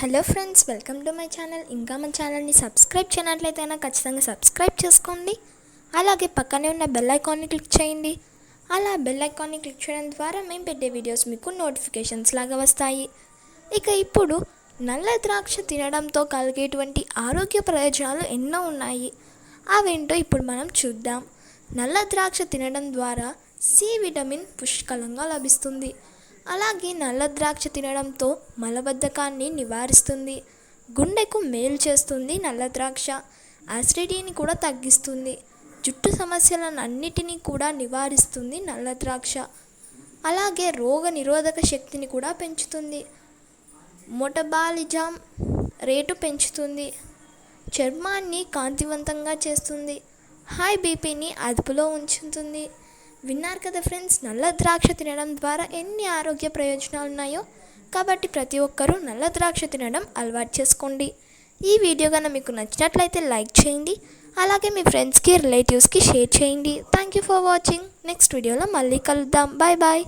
Hello friends welcome to my channel. ఇంకా మన ఛానల్ని సబ్స్క్రైబ్ చేయనట్లయితే అయినా ఖచ్చితంగా సబ్స్క్రైబ్ చేసుకోండి. అలాగే పక్కనే ఉన్న బెల్ ఐకాన్ని క్లిక్ చేయండి. అలా బెల్ ఐకాన్ని క్లిక్ చేయడం ద్వారా మేము పెట్టే వీడియోస్ మీకు నోటిఫికేషన్స్ లాగా వస్తాయి. ఇక ఇప్పుడు నల్ల ద్రాక్ష తినడంతో కలిగేటువంటి ఆరోగ్య ప్రయోజనాలు ఎన్నో ఉన్నాయి. అవేంటో ఇప్పుడు మనం చూద్దాం. నల్ల ద్రాక్ష తినడం ద్వారా సి విటమిన్ పుష్కలంగా లభిస్తుంది. అలాగే నల్ల ద్రాక్ష తినడంతో మలబద్ధకాన్ని నివారిస్తుంది. గుండెకు మేలు చేస్తుంది నల్ల ద్రాక్ష. యాసిడిటీని కూడా తగ్గిస్తుంది. జుట్టు సమస్యలను అన్నిటినీ కూడా నివారిస్తుంది నల్ల ద్రాక్ష. అలాగే రోగ నిరోధక శక్తిని కూడా పెంచుతుంది. మొటబాలిజం రేటు పెంచుతుంది. చర్మాన్ని కాంతివంతంగా చేస్తుంది. హై బీపీని అదుపులో ఉంచుతుంది. విన్నారు కదా ఫ్రెండ్స్? నల్ల ద్రాక్ష తినడం ద్వారా ఎన్ని ఆరోగ్య ప్రయోజనాలు ఉన్నాయో? కాబట్టి ప్రతి ఒక్కరూ నల్ల ద్రాక్ష తినడం అలవాటు చేసుకోండి. ఈ వీడియో కనుక మీకు నచ్చినట్లయితే లైక్ చేయండి. అలాగే మీ ఫ్రెండ్స్కి రిలేటివ్స్కి షేర్ చేయండి. Thank you for watching. Next వీడియోలో మళ్ళీ కలుద్దాం. Bye bye.